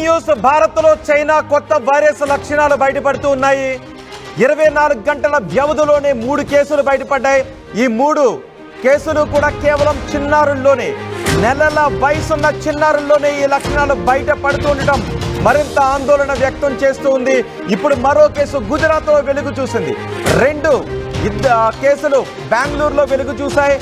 News భారత్లో China కొత్త virus లక్షణాలు బయటపడుతూ ఉన్నాయి. ఇరవై నాలుగు గంటల వ్యవధిలోనే మూడు కేసులు బయటపడ్డాయి. ఈ మూడు కేసులు కూడా కేవలం చిన్నారుల్లోనే. నెలల వయసున్న చిన్నారుల్లోనే ఈ లక్షణాలు బయటపడుతూ ఉండటం మరింత ఆందోళన వ్యక్తం చేస్తూ ఉంది. ఇప్పుడు మరో కేసు గుజరాత్లో వెలుగు చూసింది. రెండు ఇద్ద కేసులు బెంగళూరులో వెలుగు చూశాయి.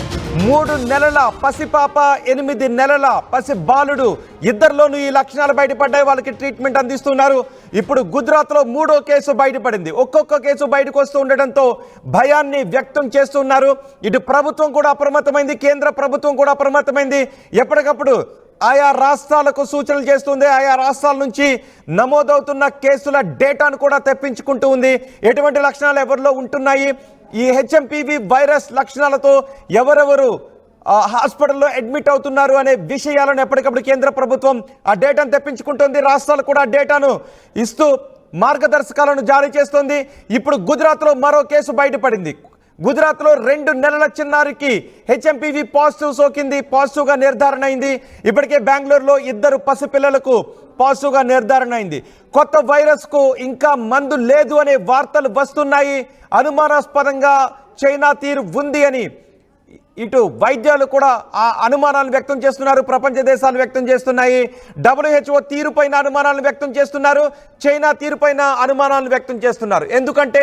మూడు నెలల పసిపాప ఎనిమిది నెలల పసి బాలుడు ఇద్దరిలోనూ ఈ లక్షణాలు బయటపడ్డాయి. వాళ్ళకి ట్రీట్మెంట్ అందిస్తున్నారు. ఇప్పుడు గుజరాత్లో మూడో కేసు బయటపడింది. ఒక్కొక్క కేసు బయటకు వస్తూ ఉండడంతో భయాన్ని వ్యక్తం చేస్తున్నారు. ఇటు ప్రభుత్వం కూడా అప్రమత్తమైంది. కేంద్ర ప్రభుత్వం కూడా అప్రమత్తమైంది. ఎప్పటికప్పుడు ఆయా రాష్ట్రాలకు సూచనలు చేస్తుంది. ఆయా రాష్ట్రాల నుంచి నమోదవుతున్న కేసుల డేటాను కూడా తెప్పించుకుంటూ ఉంది. ఎటువంటి లక్షణాలు ఎవరిలో ఉంటున్నాయి? ఈ హెచ్ఎంపివి వైరస్ లక్షణాలతో ఎవరెవరు హాస్పిటల్లో అడ్మిట్ అవుతున్నారు అనే విషయాలను ఎప్పటికప్పుడు కేంద్ర ప్రభుత్వం ఆ డేటాను తెప్పించుకుంటుంది. రాష్ట్రాలు కూడా ఆ డేటాను ఇస్తూ మార్గదర్శకాలను జారీ చేస్తోంది. ఇప్పుడు గుజరాత్లో మరో కేసు బయటపడింది. గుజరాత్లో రెండు నెలల చిన్నారికి హెచ్ఎంపివి పాజిటివ్ సోకింది పాజిటివ్గా నిర్ధారణ అయింది. ఇప్పటికే బెంగళూరులో ఇద్దరు పసిపిల్లలకు పాజిటివ్గా నిర్ధారణ అయింది. కొత్త వైరస్కు ఇంకా మందు లేదు అనే వార్తలు వస్తున్నాయి. అనుమానాస్పదంగా చైనా తీరు ఉంది అని ఇటు వైద్యాలు కూడా ఆ అనుమానాలు వ్యక్తం చేస్తున్నారు. ప్రపంచ దేశాలు వ్యక్తం చేస్తున్నాయి. డబ్ల్యూహెచ్ఓ తీరుపైన అనుమానాలు వ్యక్తం చేస్తున్నారు. చైనా తీరుపైన అనుమానాలు వ్యక్తం చేస్తున్నారు. ఎందుకంటే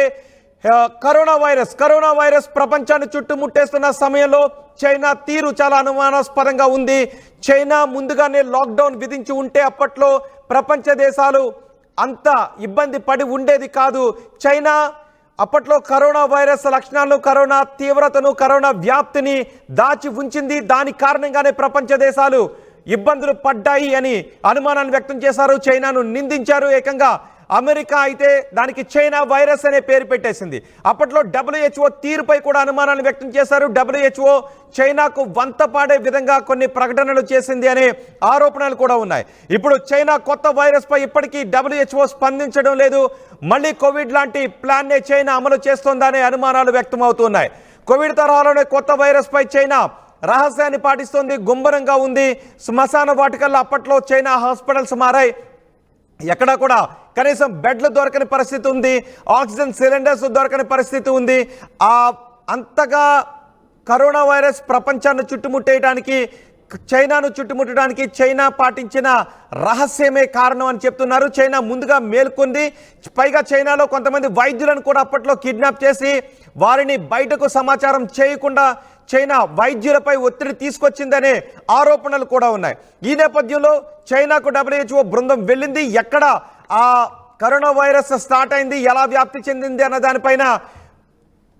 కరోనా వైరస్ కరోనా వైరస్ ప్రపంచాన్ని చుట్టుముట్టేస్తున్న సమయంలో చైనా తీరు చాలా అనుమానాస్పదంగా ఉంది. చైనా ముందుగానే లాక్డౌన్ విధించి ఉంటే అప్పట్లో ప్రపంచ దేశాలు అంత ఇబ్బంది పడి ఉండేది కాదు. చైనా అప్పట్లో కరోనా వైరస్ లక్షణాలు కరోనా తీవ్రతను కరోనా వ్యాప్తిని దాచి ఉంచింది. దాని కారణంగానే ప్రపంచ దేశాలు ఇబ్బందులు పడ్డాయి అని అనుమానాన్ని వ్యక్తం చేశారు. చైనాను నిందించారు. ఏకంగా అమెరికా అయితే దానికి చైనా వైరస్ అనే పేరు పెట్టేసింది. అప్పట్లో డబ్ల్యూహెచ్ఓ తీరుపై కూడా అనుమానాలు వ్యక్తం చేశారు. డబ్ల్యూహెచ్ఓ చైనాకు వంత పాడే విధంగా కొన్ని ప్రకటనలు చేసింది అనే ఆరోపణలు కూడా ఉన్నాయి. ఇప్పుడు చైనా కొత్త వైరస్ పై ఇప్పటికీ డబ్ల్యూహెచ్ఓ స్పందించడం లేదు. మళ్ళీ కోవిడ్ లాంటి ప్లాన్నే చైనా అమలు చేస్తోందనే అనుమానాలు వ్యక్తమవుతున్నాయి. కోవిడ్ తరహాలోనే కొత్త వైరస్పై చైనా రహస్యాన్ని పాటిస్తోంది గుంబరంగా ఉంది. శ్మశాన వాటికల్లో అప్పట్లో చైనా హాస్పిటల్స్ మారాయి. ఎక్కడా కూడా కనీసం బెడ్లు దొరకని పరిస్థితి ఉంది ఆక్సిజన్ సిలిండర్స్ దొరకని పరిస్థితి ఉంది. ఆ అంతగా కరోనా వైరస్ ప్రపంచాన్ని చుట్టుముట్టేయడానికి చైనాను చుట్టుముట్టడానికి చైనా పాటించిన రహస్యమే కారణం అని చెప్తున్నారు. చైనా ముందుగా మేల్కొంది. పైగా చైనాలో కొంతమంది వైద్యులను కూడా అప్పట్లో కిడ్నాప్ చేసి వారిని బయటకు సమాచారం చేయకుండా చైనా వైద్యులపై ఒత్తిడి తీసుకొచ్చిందనే ఆరోపణలు కూడా ఉన్నాయి. ఈ నేపథ్యంలో చైనాకు డబ్ల్యూహెచ్ఓ బృందం వెళ్ళింది. ఎక్కడ ఆ కరోనా వైరస్ స్టార్ట్ అయింది? ఎలా వ్యాప్తి చెందింది? అన్న దానిపైన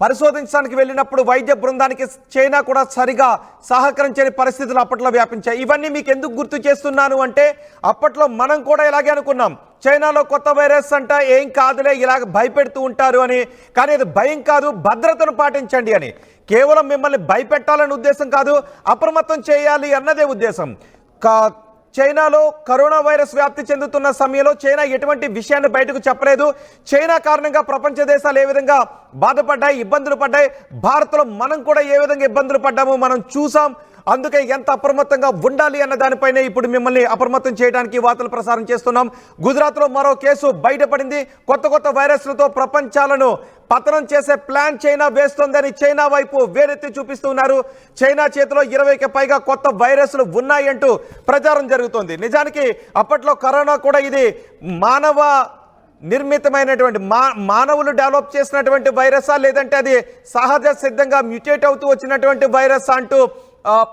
పరిశోధించడానికి వెళ్ళినప్పుడు వైద్య బృందానికి చైనా కూడా సరిగా సహకరించని పరిస్థితులు అప్పట్లో వ్యాపించాయి. ఇవన్నీ మీకు ఎందుకు గుర్తు చేస్తున్నాను అంటే అప్పట్లో మనం కూడా ఇలాగే అనుకున్నాం. చైనాలో కొత్త వైరస్ అంట ఏం కాదులే ఇలాగ భయపెడుతూ ఉంటారు అని. కానీ అది భయం కాదు భద్రతను పాటించండి అని. కేవలం మిమ్మల్ని భయపెట్టాలనే ఉద్దేశం కాదు అప్రమత్తం చేయాలి అన్నదే ఉద్దేశం. కా చైనాలో కరోనా వైరస్ వ్యాప్తి చెందుతున్న సమయంలో చైనా ఎటువంటి విషయాన్ని బయటకు చెప్పలేదు. చైనా కారణంగా ప్రపంచ దేశాలు ఏ విధంగా బాధపడ్డాయి ఇబ్బందులు పడ్డాయి భారత్లో మనం కూడా ఏ విధంగా ఇబ్బందులు పడ్డామో మనం చూసాం. అందుకే ఎంత అప్రమత్తంగా ఉండాలి అన్న దానిపైనే ఇప్పుడు మిమ్మల్ని అప్రమత్తం చేయడానికి వార్తలు ప్రసారం చేస్తున్నాం. గుజరాత్లో మరో కేసు బయటపడింది. కొత్త కొత్త వైరస్లతో ప్రపంచాలను పతనం చేసే ప్లాన్ చైనా వేస్తోందని చైనా వైపు వేరెత్తి చూపిస్తున్నారు. చైనా చేతిలో ఇరవైకి పైగా కొత్త వైరస్లు ఉన్నాయంటూ ప్రచారం జరుగుతోంది. నిజానికి అప్పట్లో కరోనా కూడా ఇది మానవ నిర్మితమైనటువంటి మా మానవులు డెవలప్ చేసినటువంటి వైరసా లేదంటే అది సహజ సిద్ధంగా మ్యూటేట్ అవుతూ వచ్చినటువంటి వైరస్ అంటూ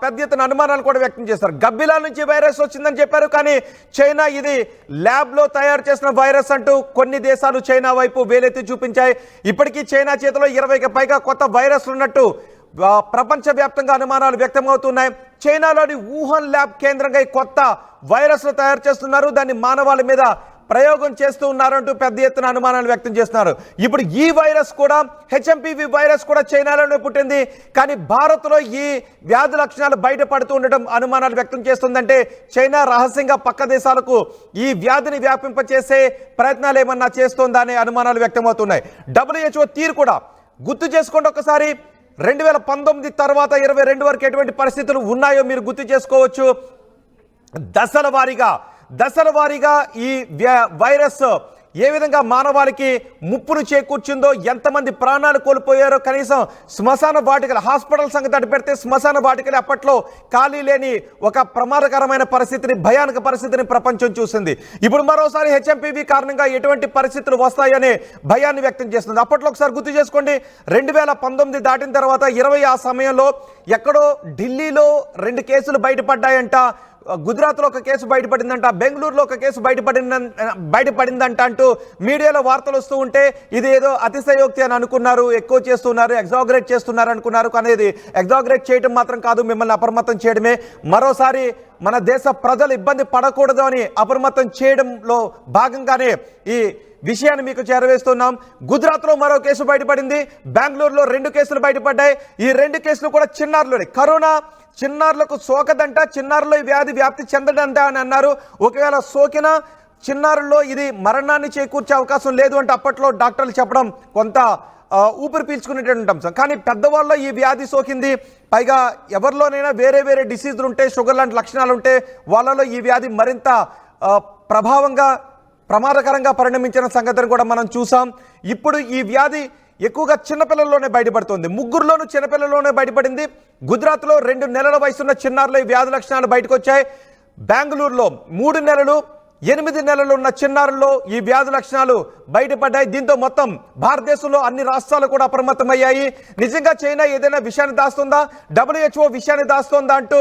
పెద్ద ఎత్తున అనుమానాలు కూడా వ్యక్తం చేస్తారు. గబ్బిలా నుంచి వైరస్ వచ్చిందని చెప్పారు కానీ చైనా ఇది ల్యాబ్లో తయారు చేసిన వైరస్ అంటూ కొన్ని దేశాలు చైనా వైపు వేలెత్తి చూపించాయి. ఇప్పటికీ చైనా చేతిలో ఇరవైకి పైగా కొత్త వైరస్లు ఉన్నట్టు ప్రపంచవ్యాప్తంగా అనుమానాలు వ్యక్తమవుతున్నాయి. చైనాలోని వుహాన్ ల్యాబ్ కేంద్రంగా ఈ కొత్త వైరస్లు తయారు చేస్తున్నారు. దాన్ని మానవాళి మీద ప్రయోగం చేస్తూ ఉన్నారంటూ పెద్ద ఎత్తున అనుమానాలు వ్యక్తం చేస్తున్నారు. ఇప్పుడు ఈ వైరస్ కూడా హెచ్ఎంపివి వైరస్ కూడా చైనాలోనే పుట్టింది. కానీ భారత్లో ఈ వ్యాధి లక్షణాలు బయటపడుతూ ఉండటం అనుమానాలు వ్యక్తం చేస్తుందంటే చైనా రహస్యంగా పక్క దేశాలకు ఈ వ్యాధిని వ్యాపింపచేసే ప్రయత్నాలు ఏమన్నా చేస్తోందా అనే అనుమానాలు వ్యక్తమవుతున్నాయి. డబ్ల్యూహెచ్ఓ తీరు కూడా గుర్తు చేసుకోండి ఒకసారి. రెండు వేల పంతొమ్మిది తర్వాత ఇరవై రెండు వరకు ఎటువంటి పరిస్థితులు ఉన్నాయో మీరు గుర్తు చేసుకోవచ్చు. దశల వారీగా దశల వారీగా ఈ వైరస్ ఏ విధంగా మానవాళికి ముప్పును చేకూర్చిందో ఎంతమంది ప్రాణాలు కోల్పోయారో కనీసం శ్మశాన వాటికలు హాస్పిటల్ సంగతి అడిపెడితే శ్మశాన వాటికలు అప్పట్లో ఖాళీ లేని ఒక ప్రమాదకరమైన పరిస్థితిని భయానక పరిస్థితిని ప్రపంచం చూసింది. ఇప్పుడు మరోసారి హెచ్ఎంపీవీ కారణంగా ఎటువంటి పరిస్థితులు వస్తాయనే భయాన్ని వ్యక్తం చేస్తుంది. అప్పట్లో ఒకసారి గుర్తు చేసుకోండి రెండు వేల పంతొమ్మిది దాటిన తర్వాత ఇరవై ఆ సమయంలో ఎక్కడో ఢిల్లీలో రెండు కేసులు బయటపడ్డాయంట. గుజరాత్లో ఒక కేసు బయటపడిందంట బెంగళూరులో ఒక కేసు బయటపడింద బయటపడిందంట అంటూ మీడియాలో వార్తలు వస్తూ ఉంటే ఇది ఏదో అతిశయోక్తి అని అనుకున్నారు ఎక్కువ చేస్తున్నారు ఎగ్జాగరేట్ చేస్తున్నారు అనుకున్నారు. కానీ ఇది ఎగ్జాగరేట్ చేయడం మాత్రం కాదు మిమ్మల్ని అప్రమత్తం చేయడమే. మరోసారి మన దేశ ప్రజలు ఇబ్బంది పడకూడదు అని అప్రమత్తం చేయడంలో భాగంగానే ఈ విషయాన్ని మీకు చేరవేస్తున్నాం. గుజరాత్లో మరో కేసు బయటపడింది బెంగళూరులో రెండు కేసులు బయటపడ్డాయి. ఈ రెండు కేసులు కూడా చిన్నారులు కరోనా చిన్నారులకు సోకదంట చిన్నారులో ఈ వ్యాధి వ్యాప్తి చెందదంట అని అన్నారు. ఒకవేళ సోకినా చిన్నారుల్లో ఇది మరణాన్ని చేకూర్చే అవకాశం లేదు అంటే అప్పట్లో డాక్టర్లు చెప్పడం కొంత ఊపిరి పీల్చుకునేటటువంటి అంశం కానీ పెద్దవాళ్ళలో ఈ వ్యాధి సోకింది. పైగా ఎవరిలోనైనా వేరే వేరే డిసీజులు ఉంటే షుగర్ లాంటి లక్షణాలు ఉంటే వాళ్ళలో ఈ వ్యాధి మరింత ప్రభావంగా ప్రమాదకరంగా పరిణమించిన సంగతిని కూడా మనం చూసాం. ఇప్పుడు ఈ వ్యాధి ఎక్కువగా చిన్నపిల్లల్లోనే బయటపడుతుంది. ముగ్గురులోనూ చిన్నపిల్లల్లోనే బయటపడింది. గుజరాత్లో రెండు నెలల వయసున్న చిన్నారులో ఈ వ్యాధి లక్షణాలు బయటకు వచ్చాయి బెంగళూరులో మూడు నెలలు ఎనిమిది నెలలు ఉన్న చిన్నారుల్లో ఈ వ్యాధి లక్షణాలు బయటపడ్డాయి. దీంతో మొత్తం భారతదేశంలో అన్ని రాష్ట్రాలు కూడా అప్రమత్తమయ్యాయి. నిజంగా చైనా ఏదైనా విషయాన్ని దాస్తుందా? డబ్ల్యూహెచ్ఓ విషయాన్ని దాస్తుందా అంటూ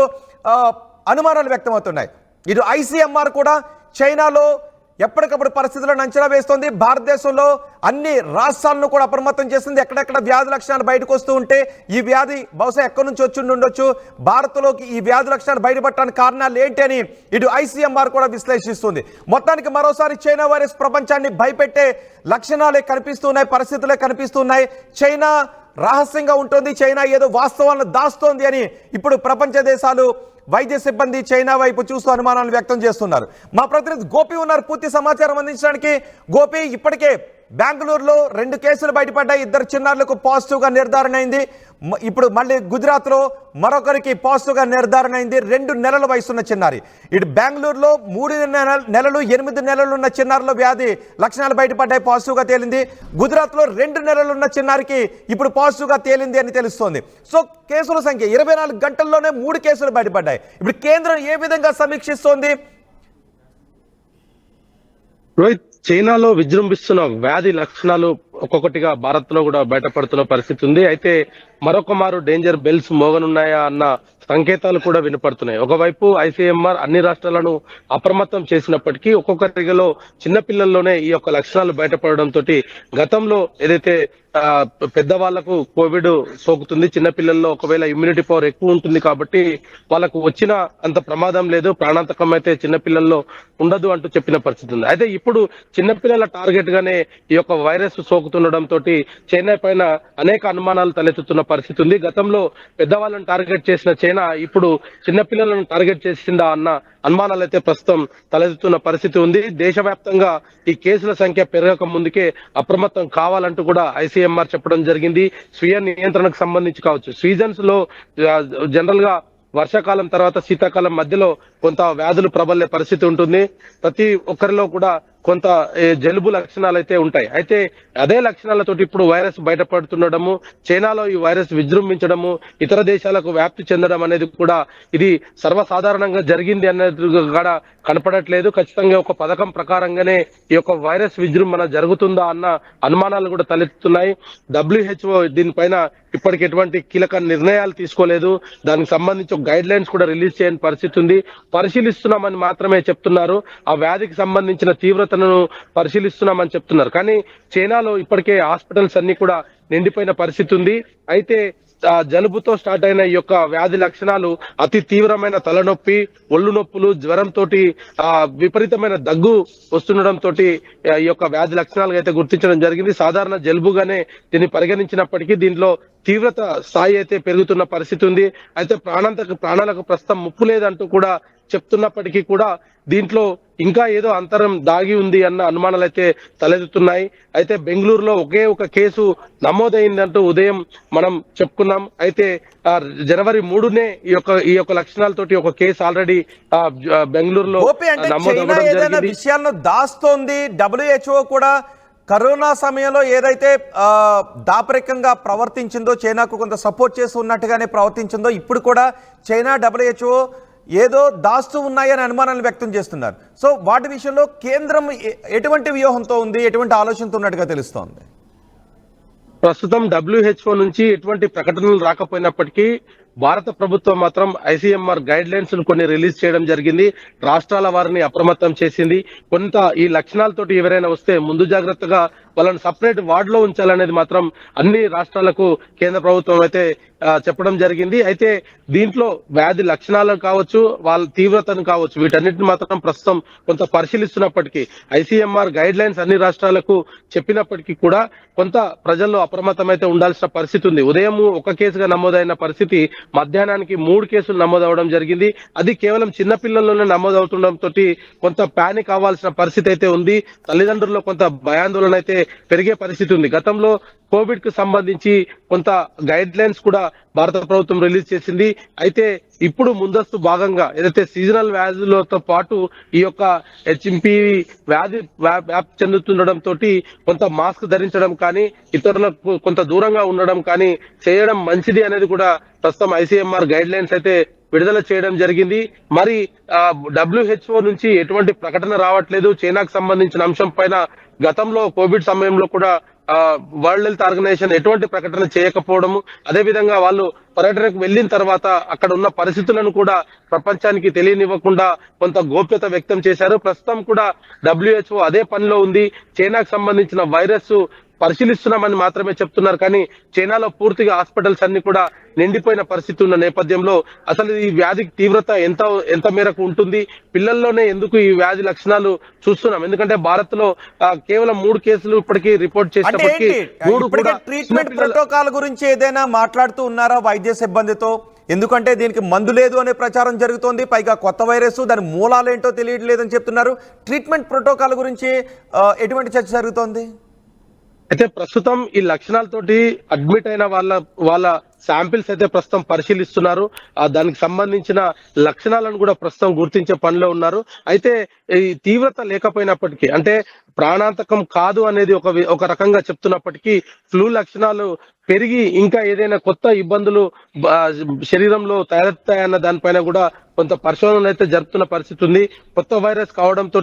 అనుమానాలు వ్యక్తమవుతున్నాయి. ఇటు ఐసీఎంఆర్ కూడా చైనాలో ఎప్పటికప్పుడు పరిస్థితులను అంచనా వేస్తోంది. భారతదేశంలో అన్ని రాష్ట్రాలను కూడా అప్రమత్తం చేస్తుంది. ఎక్కడెక్కడ వ్యాధి లక్షణాలు బయటకు వస్తూ ఉంటే ఈ వ్యాధి బహుశా ఎక్కడి నుంచి వచ్చి ఉండొచ్చు. భారత్లోకి ఈ వ్యాధి లక్షణాలు బయటపడటానికి కారణాలు ఏంటి అని ఇటు ఐసీఎంఆర్ కూడా విశ్లేషిస్తుంది. మొత్తానికి మరోసారి చైనా వైరస్ ప్రపంచాన్ని భయపెట్టే లక్షణాలే కనిపిస్తున్నాయి పరిస్థితులే కనిపిస్తున్నాయి. చైనా రహస్యంగా ఉంటుంది. చైనా ఏదో వాస్తవాలను దాస్తోంది అని ఇప్పుడు ప్రపంచ దేశాలు వైద్య సిబ్బంది చైనా వైపు చూస్తూ అనుమానాలు వ్యక్తం చేస్తున్నారు. మా ప్రతినిధి గోపి ఉన్నారు. పూర్తి సమాచారం అందించడానికి గోపి ఇప్పటికే బెంగళూరులో రెండు కేసులు బయటపడ్డాయి. ఇద్దరు చిన్నారులకు పాజిటివ్గా నిర్ధారణ అయింది. ఇప్పుడు మళ్ళీ గుజరాత్లో మరొకరికి పాజిటివ్గా నిర్ధారణ అయింది. రెండు నెలల వయసున్న చిన్నారి. ఇటు బెంగళూరులో మూడు నెలలు ఎనిమిది నెలలు ఉన్న చిన్నారిలో వ్యాధి లక్షణాలు బయటపడ్డాయి పాజిటివ్గా తేలింది. గుజరాత్లో రెండు నెలలు ఉన్న చిన్నారికి ఇప్పుడు పాజిటివ్గా తేలింది అని తెలుస్తోంది. సో కేసుల సంఖ్య ఇరవై నాలుగు గంటల్లోనే మూడు కేసులు బయటపడ్డాయి. ఇప్పుడు కేంద్రం ఏ విధంగా సమీక్షిస్తోంది? రోహిత్ చైనాలో విజృంభిస్తున్న వ్యాధి లక్షణాలు ఒక్కొక్కటిగా భారత్లో కూడా బయటపడుతున్న పరిస్థితి ఉంది. అయితే మరొక మారు డేంజర్ బెల్స్ మోగనున్నాయా అన్న సంకేతాలు కూడా వినపడుతున్నాయి. ఒకవైపు ఐసీఎంఆర్ అన్ని రాష్ట్రాలను అప్రమత్తం చేసినప్పటికీ ఒక్కొక్క రిగలో చిన్నపిల్లల్లోనే ఈ యొక్క లక్షణాలు బయటపడడంతో తోటి గతంలో ఏదైతే పెద్దవాళ్ళకు కోవిడ్ సోకుతుంది. చిన్నపిల్లల్లో ఒకవేళ ఇమ్యూనిటీ పవర్ ఎక్కువ ఉంటుంది కాబట్టి వాళ్ళకు వచ్చిన అంత ప్రమాదం లేదు. ప్రాణాంతకం అయితే చిన్నపిల్లల్లో ఉండదు అంటూ చెప్పిన పరిస్థితి ఉంది. అయితే ఇప్పుడు చిన్నపిల్లల టార్గెట్ గానే ఈ యొక్క వైరస్ సోకుతుండడం తోటి చైనా పైన అనేక అనుమానాలు తలెత్తుతున్న పరిస్థితి ఉంది. గతంలో పెద్దవాళ్ళను టార్గెట్ చేసిన చైనా ఇప్పుడు చిన్నపిల్లలను టార్గెట్ చేసిందా అన్న అనుమానాలు అయితే ప్రస్తుతం తలెత్తుతున్న పరిస్థితి ఉంది. దేశవ్యాప్తంగా ఈ కేసుల సంఖ్య పెరగక ముందుకే అప్రమత్తం కావాలంటూ కూడా ఐసీఎంఆర్ చెప్పడం జరిగింది. స్వీయ నియంత్రణకు సంబంధించి కావచ్చు. సీజన్స్లో జనరల్గా వర్షాకాలం తర్వాత శీతాకాలం మధ్యలో కొంత వ్యాధులు ప్రబలే పరిస్థితి ఉంటుంది. ప్రతి ఒక్కరిలో కూడా కొంత జలుబు లక్షణాలు అయితే ఉంటాయి. అయితే అదే లక్షణాలతోటి ఇప్పుడు వైరస్ బయటపడుతుండడము చైనాలో ఈ వైరస్ విజృంభించడము ఇతర దేశాలకు వ్యాప్తి చెందడం అనేది కూడా ఇది సర్వసాధారణంగా జరిగింది అనేది కూడా కనపడట్లేదు. ఖచ్చితంగా ఒక పథకం ప్రకారంగానే ఈ యొక్క వైరస్ విజృంభణ జరుగుతుందా అన్న అనుమానాలు కూడా తలెత్తుతున్నాయి. డబ్ల్యూహెచ్ఓ దీనిపైన ఇప్పటికి ఎటువంటి కీలక నిర్ణయాలు తీసుకోలేదు. దానికి సంబంధించి ఒక గైడ్ లైన్స్ కూడా రిలీజ్ చేయని పరిస్థితి ఉంది. పరిశీలిస్తున్నామని మాత్రమే చెప్తున్నారు. ఆ వ్యాధికి సంబంధించిన తీవ్రతను పరిశీలిస్తున్నామని చెప్తున్నారు. కానీ చైనాలో ఇప్పటికే హాస్పిటల్స్ అన్ని కూడా నిండిపోయిన పరిస్థితి ఉంది. అయితే జలుబుతో స్టార్ట్ అయిన ఈ యొక్క వ్యాధి లక్షణాలు అతి తీవ్రమైన తలనొప్పి ఒళ్ళు నొప్పులు జ్వరంతో ఆ విపరీతమైన దగ్గు వస్తుండడం తోటి ఈ యొక్క వ్యాధి లక్షణాలు అయితే గుర్తించడం జరిగింది. సాధారణ జలుబుగానే దీన్ని పరిగణించినప్పటికీ దీంట్లో తీవ్రత స్థాయి అయితే పెరుగుతున్న పరిస్థితి ఉంది. అయితే ప్రాణాంతకు ప్రాణాలకు ప్రస్తుతం ముప్పు లేదంటూ కూడా చెప్తున్నప్పటికీ కూడా దీంట్లో ఇంకా ఏదో అంతరం దాగి ఉంది అన్న అనుమానాలు అయితే తలెత్తుతున్నాయి. అయితే బెంగళూరులో ఒకే ఒక కేసు నమోదైందంటూ ఉదయం మనం చెప్పుకున్నాం. అయితే జనవరి మూడునే ఈ యొక్క ఈ యొక్క లక్షణాలతోటి ఒక కేసు ఆల్రెడీ బెంగళూరులో విషయాలను దాస్తోంది. డబ్ల్యూహెచ్ఓ కూడా కరోనా సమయంలో ఏదైతే ఆ, దాపరికంగా ప్రవర్తించిందో చైనాకు కొంత సపోర్ట్ చేసి ఉన్నట్టుగానే ప్రవర్తించిందో ఇప్పుడు కూడా చైనా డబ్ల్యూహెచ్ఓ ఏదో దాస్తూ ఉన్నాయని అనుమానాలు వ్యక్తం చేస్తున్నారు. సో వాటి విషయంలో కేంద్రం ఎటువంటి వ్యూహంతో ఉంది? ఎటువంటి ఆలోచనతో ఉన్నట్టుగా తెలుస్తోంది? ప్రస్తుతం డబ్ల్యూహెచ్ఓ నుంచి ఎటువంటి ప్రకటనలు రాకపోయినప్పటికీ భారత ప్రభుత్వం మాత్రం ఐసీఎంఆర్ గైడ్ లైన్స్ కొన్ని రిలీజ్ చేయడం జరిగింది. రాష్ట్రాల వారిని అప్రమత్తం చేసింది. కొంత ఈ లక్షణాలతోటి ఎవరైనా వస్తే ముందు జాగ్రత్తగా వాళ్ళని సపరేట్ వార్డ్లో ఉంచాలనేది మాత్రం అన్ని రాష్ట్రాలకు కేంద్ర ప్రభుత్వం అయితే చెప్పడం జరిగింది. అయితే దీంట్లో వ్యాధి లక్షణాలు కావచ్చు వాళ్ళ తీవ్రతను కావచ్చు వీటన్నిటిని మాత్రం ప్రస్తుతం కొంత పరిశీలిస్తున్నప్పటికీ ఐసీఎంఆర్ గైడ్ లైన్స్ అన్ని రాష్ట్రాలకు చెప్పినప్పటికీ కూడా కొంత ప్రజల్లో అప్రమత్తం అయితే ఉండాల్సిన పరిస్థితి ఉంది. ఉదయం ఒక కేసుగా నమోదైన పరిస్థితి మధ్యాహ్నానికి మూడు కేసులు నమోదవడం జరిగింది. అది కేవలం చిన్న పిల్లల్లోనే నమోదవుతుండటంతో కొంత పానిక్ అవ్వాల్సిన పరిస్థితి అయితే ఉంది. తల్లిదండ్రుల్లో కొంత భయాందోళన అయితే పెరిగే పరిస్థితి ఉంది. గతంలో కోవిడ్కు సంబంధించి కొంత గైడ్ లైన్స్ కూడా భారత ప్రభుత్వం రిలీజ్ చేసింది. అయితే ఇప్పుడు ముందస్తు భాగంగా ఏదైతే సీజనల్ వ్యాధులతో పాటు ఈ యొక్క హెచ్ఎంపి వ్యాధి వ్యాప్తి చెందుతుండడం తోటి కొంత మాస్క్ ధరించడం కానీ ఇతరులకు కొంత దూరంగా ఉండడం కానీ చేయడం మంచిది అనేది కూడా ప్రస్తుతం ఐసీఎంఆర్ గైడ్ లైన్స్ అయితే విడుదల చేయడం జరిగింది. మరి డబ్ల్యూహెచ్ఓ నుంచి ఎటువంటి ప్రకటన రావట్లేదు. చైనాకు సంబంధించిన అంశం పైన గతంలో కోవిడ్ సమయంలో కూడా వరల్డ్ హెల్త్ ఆర్గనైజేషన్ ఎటువంటి ప్రకటన చేయకపోవడము అదే విధంగా వాళ్ళు పర్యటనకు వెళ్ళిన తర్వాత అక్కడ ఉన్న పరిస్థితులను కూడా ప్రపంచానికి తెలియనివ్వకుండా కొంత గోప్యత వ్యక్తం చేశారు. ప్రస్తుతం కూడా డబ్ల్యూహెచ్ఓ అదే పనిలో ఉంది. చైనాకు సంబంధించిన వైరస్ పరిశీలిస్తున్నామని మాత్రమే చెప్తున్నారు. కానీ చైనాలో పూర్తిగా హాస్పిటల్స్ అన్ని కూడా నిండిపోయిన పరిస్థితి ఉన్న నేపథ్యంలో అసలు ఈ వ్యాధి తీవ్రత ఎంత ఎంత మేరకు ఉంటుంది? పిల్లల్లోనే ఎందుకు ఈ వ్యాధి లక్షణాలు చూస్తున్నాం? ఎందుకంటే భారత్లో కేవలం మూడు కేసులు ఇప్పటికీ రిపోర్ట్ చేసినప్పటికీ మూడు కూడా ట్రీట్మెంట్ ప్రోటోకాల్ గురించి ఏదైనా మాట్లాడుతూ ఉన్నారా వైద్య సిబ్బందితో? ఎందుకంటే దీనికి మందు లేదు అనే ప్రచారం జరుగుతోంది. పైగా కొత్త వైరస్ దాని మూలాలు ఏంటో తెలియట్లేదని చెప్తున్నారు. ట్రీట్మెంట్ ప్రోటోకాల్ గురించి ఎటువంటి చర్చ జరుగుతోంది? అయితే ప్రస్తుతం ఈ లక్షణాలతోటి అడ్మిట్ అయిన వాళ్ళ వాళ్ళ శాంపిల్స్ అయితే ప్రస్తుతం పరిశీలిస్తున్నారు. ఆ దానికి సంబంధించిన లక్షణాలను కూడా ప్రస్తుతం గుర్తించే పనిలో ఉన్నారు. అయితే ఈ తీవ్రత లేకపోయినప్పటికీ అంటే ప్రాణాంతకం కాదు అనేది ఒక ఒక రకంగా చెప్తున్నప్పటికీ ఫ్లూ లక్షణాలు పెరిగి ఇంకా ఏదైనా కొత్త ఇబ్బందులు శరీరంలో తయారవుతాయన్న దానిపైన కూడా కొంత పరిశోధనలు అయితే జరుపుతున్న పరిస్థితి ఉంది. కొత్త వైరస్ కావడంతో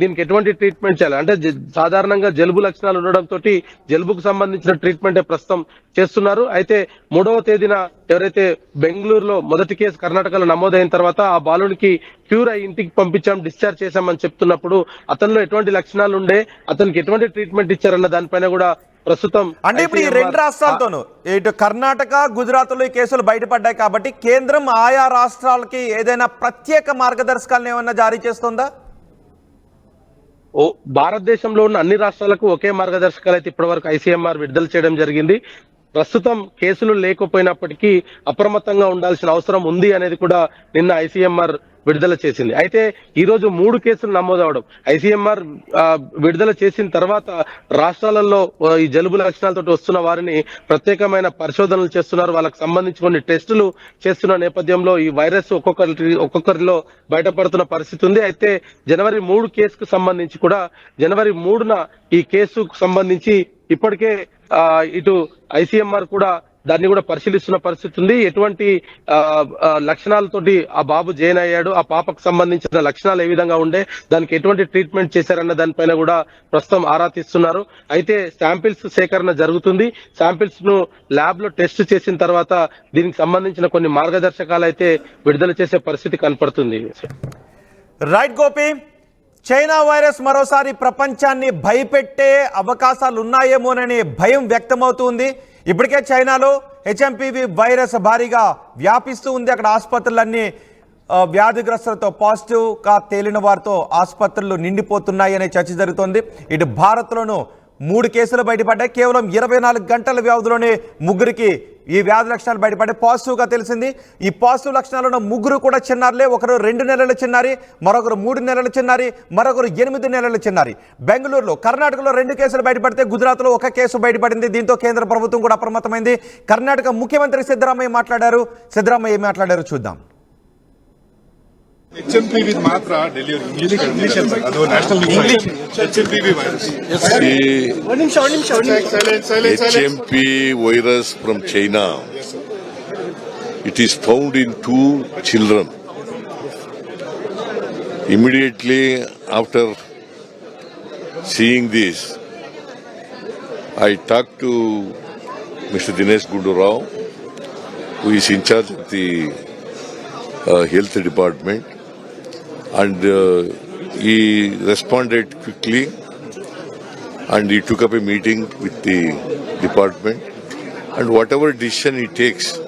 దీనికి ఎటువంటి ట్రీట్మెంట్ చేయాలి? అంటే జ- సాధారణంగా జలుబు లక్షణాలు ఉండడం తోటి జలుబుకు సంబంధించిన ట్రీట్మెంట్ ప్రస్తుతం చేస్తున్నారు. అయితే మూడవ తేదీన ఎవరైతే బెంగళూరులో మొదటి కేసు కర్ణాటకలో నమోదైన తర్వాత ఆ బాలునికి క్యూర్ అయి ఇంటికి పంపించాం డిశ్చార్జ్ చేశామని చెప్తున్నప్పుడు అతనిలో ఎటువంటి లక్షణాలు ఉండే అతనికి ఎటువంటి ట్రీట్మెంట్ ఇచ్చారన్న దానిపైన కూడా ప్రస్తుతం అంటే ఇప్పుడు ఈ రెండు రాష్ట్రాలతోనూ ఇటు కర్ణాటక గుజరాత్లో ఈ కేసులు బయటపడ్డాయి కాబట్టి కేంద్రం ఆయా రాష్ట్రాలకి ఏదైనా ప్రత్యేక మార్గదర్శకాలను ఏమన్నా జారీ చేస్తుందా? ఓ భారతదేశంలో ఉన్న అన్ని రాష్ట్రాలకు ఒకే మార్గదర్శకాలు అయితే ఇప్పటివరకు ఐసీఎంఆర్ విడుదల చేయడం జరిగింది. ప్రస్తుతం కేసులు లేకపోయినప్పటికీ అప్రమత్తంగా ఉండాల్సిన అవసరం ఉంది అనేది కూడా నిన్న ఐసీఎంఆర్ విడుదల చేసింది. అయితే ఈ రోజు మూడు కేసులు నమోదవడం ఐసీఎంఆర్ విడుదల చేసిన తర్వాత రాష్ట్రాలలో ఈ జలుబు లక్షణాలతో వస్తున్న వారిని ప్రత్యేకమైన పరిశోధనలు చేస్తున్నారు. వాళ్ళకి సంబంధించి కొన్ని టెస్టులు చేస్తున్న నేపథ్యంలో ఈ వైరస్ ఒక్కొక్కరి ఒక్కొక్కరిలో బయటపడుతున్న పరిస్థితి ఉంది. అయితే జనవరి మూడు కేసుకు సంబంధించి కూడా జనవరి మూడున ఈ కేసుకు సంబంధించి ఇప్పటికే ఆ, ఇటు ఐసీఎంఆర్ కూడా దాన్ని కూడా పరిశీలిస్తున్న పరిస్థితి ఉంది. ఎటువంటి లక్షణాలతోటి ఆ బాబు జైన్ అయ్యాడు ఆ పాపకు సంబంధించిన లక్షణాలు ఏ విధంగా ఉండే దానికి ఎటువంటి ట్రీట్మెంట్ చేశారన్న దానిపైన కూడా ప్రస్తుతం ఆరా తీస్తున్నారు. అయితే శాంపిల్స్ సేకరణ జరుగుతుంది. శాంపిల్స్ను ల్యాబ్లో టెస్ట్ చేసిన తర్వాత దీనికి సంబంధించిన కొన్ని మార్గదర్శకాలు అయితే విడుదల చేసే పరిస్థితి కనపడుతుంది. రైట్ గోపి చైనా వైరస్ మరోసారి ప్రపంచాన్ని భయపెట్టే అవకాశాలు ఉన్నాయేమోననే భయం వ్యక్తమవుతుంది ఇప్పటికే చైనాలో హెచ్ఎంపివి వైరస్ భారీగా వ్యాపిస్తూ ఉంది. అక్కడ ఆసుపత్రులన్నీ వ్యాధిగ్రస్తులతో పాజిటివ్గా తేలిన వారితో ఆసుపత్రులు నిండిపోతున్నాయి అనే చర్చ జరుగుతోంది. ఇటు భారత్లోనూ మూడు కేసులు బయటపడ్డాయి. కేవలం ఇరవై నాలుగు గంటల వ్యవధిలోనే ముగ్గురికి ఈ వ్యాధి లక్షణాలు బయటపడ్డాయి. పాజిటివ్గా తెలిసింది ఈ పాజిటివ్ లక్షణాలు ఉన్న ముగ్గురు కూడా చిన్నారులే. ఒకరు రెండు నెలల చిన్నారి మరొకరు మూడు నెలల చిన్నారి మరొకరు ఎనిమిది నెలల చిన్నారి. బెంగళూరులో కర్ణాటకలో రెండు కేసులు బయటపడితే గుజరాత్లో ఒక కేసు బయటపడింది. దీంతో కేంద్ర ప్రభుత్వం కూడా అప్రమత్తమైంది. కర్ణాటక ముఖ్యమంత్రి సిద్ధరామయ్య మాట్లాడారు. సిద్ధరామయ్య మాట్లాడారు చూద్దాం. HMPV ಮಾತ್ರ ಡೆಲಿವರಿ ಇಂಗ್ಲಿಷ್ ಅದು national English HMPV virus HMP virus from China. It is found in two children. Immediately after seeing this, I talked to Mr. Dinesh Gundu Rao, who is in charge of the uh, health department, and uh, he responded quickly and he took up a meeting with the department. And whatever decision he takes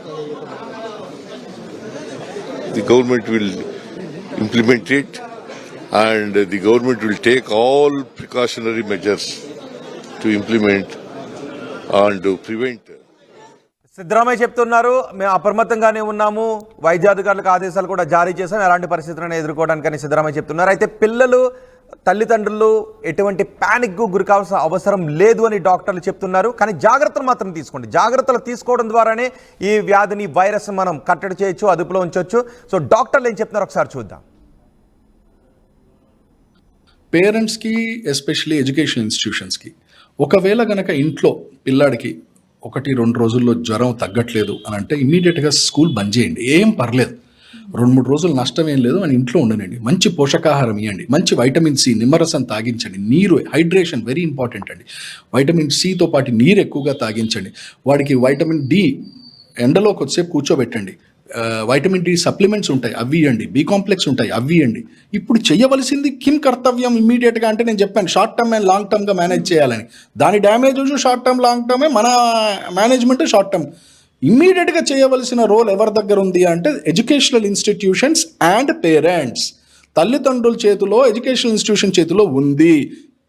the government will implement it and the government will take all precautionary measures to implement and to prevent Siddaramaiah చెప్తున్నారు మేము అప్రమత్తంగానే ఉన్నాము వైద్యాధికారులకు ఆదేశాలు కూడా జారీ చేశాం ఎలాంటి పరిస్థితులను ఎదుర్కోవడానికని సిద్ధరామయ్య చెప్తున్నారు. అయితే పిల్లలు తల్లిదండ్రులు ఎటువంటి ప్యానిక్కు గురి కావాల్సిన అవసరం లేదు అని డాక్టర్లు చెప్తున్నారు. కానీ జాగ్రత్తలు మాత్రం తీసుకోండి. జాగ్రత్తలు తీసుకోవడం ద్వారానే ఈ వ్యాధిని వైరస్ మనం కట్టడి చేయొచ్చు అదుపులో ఉంచవచ్చు సో డాక్టర్లు ఏం చెప్తున్నారు ఒకసారి చూద్దాం. పేరెంట్స్కి ఎస్పెషల్లీ ఎడ్యుకేషన్ ఇన్స్టిట్యూషన్స్కి ఒకవేళ గనక ఇంట్లో పిల్లాడికి ఒకటి రెండు రోజుల్లో జ్వరం తగ్గట్లేదు అని అంటే ఇమీడియట్గా స్కూల్ బంద్ చేయండి. ఏం పర్లేదు. రెండు మూడు రోజులు నష్టం ఏం లేదు అని ఇంట్లో ఉండనండి. మంచి పోషకాహారం ఇవ్వండి మంచి వైటమిన్ సి నిమ్మరసం తాగించండి. నీరు హైడ్రేషన్ వెరీ ఇంపార్టెంట్ అండి. వైటమిన్ సితో పాటు నీరు ఎక్కువగా తాగించండి. వాడికి వైటమిన్ డి ఎండలో కొద్దిసేపు కూర్చోబెట్టండి. వైటమిన్ డి సప్లిమెంట్స్ ఉంటాయి అవి ఇవ్వండి. బి కాంప్లెక్స్ ఉంటాయి అవి ఇవ్వండి. ఇప్పుడు చేయవలసింది కిమ్ కర్తవ్యం ఇమ్మీడియట్గా అంటే నేను చెప్పాను షార్ట్ టర్మ్ అండ్ లాంగ్ టర్మ్గా మేనేజ్ చేయాలని. దాని డ్యామేజ్ షార్ట్ టర్మ్ లాంగ్ టర్మే మన మేనేజ్మెంట్ షార్ట్ టర్మ్ ఇమ్మీడియట్గా చేయవలసిన రోల్ ఎవరి దగ్గర ఉంది అంటే ఎడ్యుకేషనల్ ఇన్స్టిట్యూషన్స్ అండ్ పేరెంట్స్ తల్లిదండ్రుల చేతిలో ఎడ్యుకేషనల్ ఇన్స్టిట్యూషన్ చేతిలో ఉంది.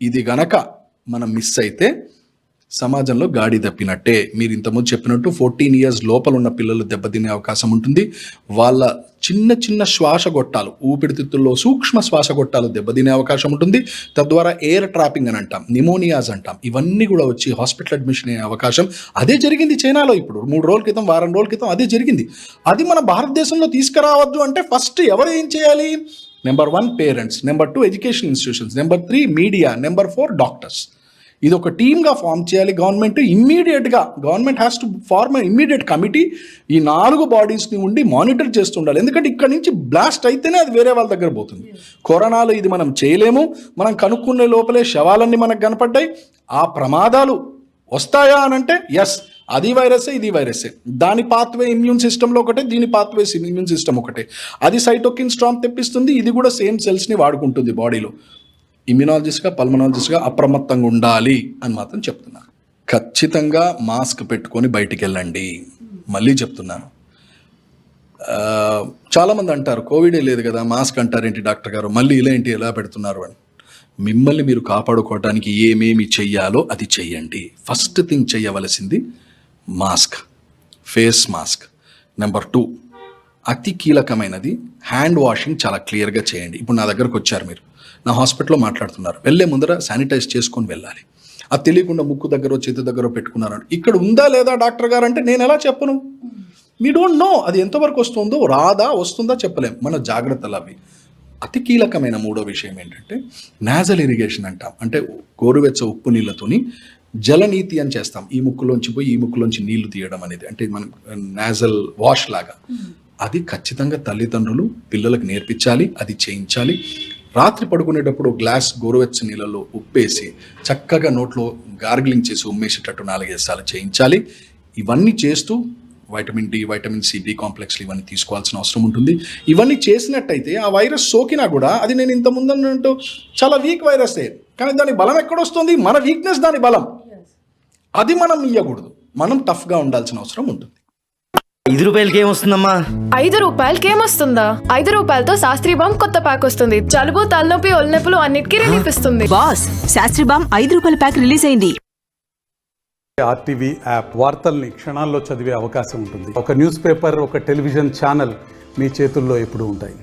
ఇది గనక మనం మిస్ అయితే సమాజంలో గాడి తప్పినట్టే మీరు ఇంతకుముందు చెప్పినట్టు ఫోర్టీన్ ఇయర్స్ లోపల ఉన్న పిల్లలు దెబ్బతినే అవకాశం ఉంటుంది. వాళ్ళ చిన్న చిన్న శ్వాసగొట్టాలు ఊపిరితిత్తుల్లో సూక్ష్మ శ్వాసగొట్టాలు దెబ్బతినే అవకాశం ఉంటుంది. తద్వారా ఎయిర్ ట్రాపింగ్ అని అంటాం నిమోనియాస్ అంటాం ఇవన్నీ కూడా వచ్చి హాస్పిటల్ అడ్మిషన్ అయ్యే అవకాశం. అదే జరిగింది చైనాలో ఇప్పుడు. మూడు రోజుల క్రితం వారం రోజుల క్రితం అదే జరిగింది. అది మన భారతదేశంలో తీసుకురావద్దు అంటే ఫస్ట్ ఎవరు ఏం చేయాలి? Number one parents number two education institutions number three media number four doctors ఇది ఒక టీమ్గా ఫామ్ చేయాలి. గవర్నమెంట్ ఇమ్మీడియట్గా government has to form immediate committee ఈ నాలుగు బాడీస్ని ఉండి మానిటర్ చేస్తుండాలి. ఎందుకంటే ఇక్కడ నుంచి బ్లాస్ట్ అయితేనే అది వేరే వాళ్ళ దగ్గర పోతుంది. కరోనాలో ఇది మనం చేయలేము. మనం కనుక్కునే లోపలే శవాలన్నీ మనకు కనపడ్డాయి. ఆ ప్రమాదాలు వస్తాయా అని అంటే ఎస్ అది వైరసే ఇది వైరసే. దాని పాత్వే ఇమ్యూన్ సిస్టంలో ఒకటే దీని పాత్వే ఇమ్యూన్ సిస్టమ్ ఒకటే. అది సైటోకిన్ స్ట్రాంగ్ తెప్పిస్తుంది. ఇది కూడా సేమ్ సెల్స్ని వాడుకుంటుంది బాడీలో. ఇమ్యునాలజిస్ట్గా పల్మనాలజిస్ట్గా అప్రమత్తంగా ఉండాలి అని మాత్రం చెప్తున్నాను ఖచ్చితంగా మాస్క్ పెట్టుకొని బయటికి వెళ్ళండి. మళ్ళీ చెప్తున్నాను. చాలామంది అంటారు కోవిడే లేదు కదా మాస్క్ అంటారేంటి డాక్టర్ గారు? మళ్ళీ ఇలా ఏంటి ఎలా పెడుతున్నారు అని. మిమ్మల్ని మీరు కాపాడుకోవడానికి ఏమేమి చెయ్యాలో అది చెయ్యండి. ఫస్ట్ థింగ్ చేయవలసింది mask. Face mask. Number two అతి కీలకమైనది హ్యాండ్ వాషింగ్ చాలా క్లియర్గా చేయండి. ఇప్పుడు నా దగ్గరకు వచ్చారు మీరు. నా హాస్పిటల్లో మాట్లాడుతున్నారు. వెళ్ళే ముందర శానిటైజ్ చేసుకొని వెళ్ళాలి. అది తెలియకుండా ముక్కు దగ్గర చేతి దగ్గర పెట్టుకున్నారు ఇక్కడ ఉందా లేదా డాక్టర్ గారు అంటే నేను ఎలా చెప్పను? మీ డోంట్ నో అది ఎంతవరకు వస్తుందో రాదా వస్తుందా చెప్పలేం. మన జాగ్రత్తలు అవి. అతి కీలకమైన మూడో విషయం ఏంటంటే నాజల్ ఇరిగేషన్ అంటాం. అంటే గోరువెచ్చ ఉప్పు నీళ్ళతోని జలనీతి అని చేస్తాం. ఈ ముక్కులోంచి పోయి ఈ ముక్కులోంచి నీళ్ళు తీయడం అనేది. అంటే మనం నాజల్ వాష్ లాగా. అది ఖచ్చితంగా తల్లిదండ్రులు పిల్లలకు నేర్పించాలి అది చేయించాలి. రాత్రి పడుకునేటప్పుడు గ్లాస్ గోరువెచ్చ నీళ్ళలో ఉప్పేసి చక్కగా నోట్లో గార్గిలింగ్ చేసి ఉమ్మేసేటట్టు నాలుగైదు సార్లు చేయించాలి. ఇవన్నీ చేస్తూ vitamin D vitamin C B కాంప్లెక్స్లు ఇవన్నీ తీసుకోవాల్సిన అవసరం ఉంటుంది. ఇవన్నీ చేసినట్టయితే ఆ వైరస్ సోకినా కూడా అది నేను ఇంత ముందన్నట్టు చాలా వీక్ వైరసే. కానీ దాని బలం ఎక్కడొస్తుంది? మన వీక్నెస్ దాని బలం. అది మనం ఇవ్వకూడదు మనం టఫ్గా ఉండాల్సిన అవసరం ఉంటుంది. ఐదు రూపాయలకి ఏమొస్తుందమ్మా ఐదు రూపాయలకి ఏమొస్తుందా ఐదు రూపాయలతో శాస్త్రీ బామ్ కొత్త ప్యాక్ వస్తుంది. జలుబు తలనొప్పి ఒళ్ళనొప్పులు అన్నిటికీ రిలీఫ్ ఇస్తుంది. బాస్ శాస్త్రి బామ్ ఐదు రూపాయల ప్యాక్ రిలీజ్ అయింది. ఆర్టీవీ యాప్ వార్తల్ని క్షణాల్లో చదివే అవకాశం ఉంటుంది. ఒక న్యూస్ పేపర్ ఒక టెలివిజన్ ఛానల్ మీ చేతుల్లో ఎప్పుడూ ఉంటాయి.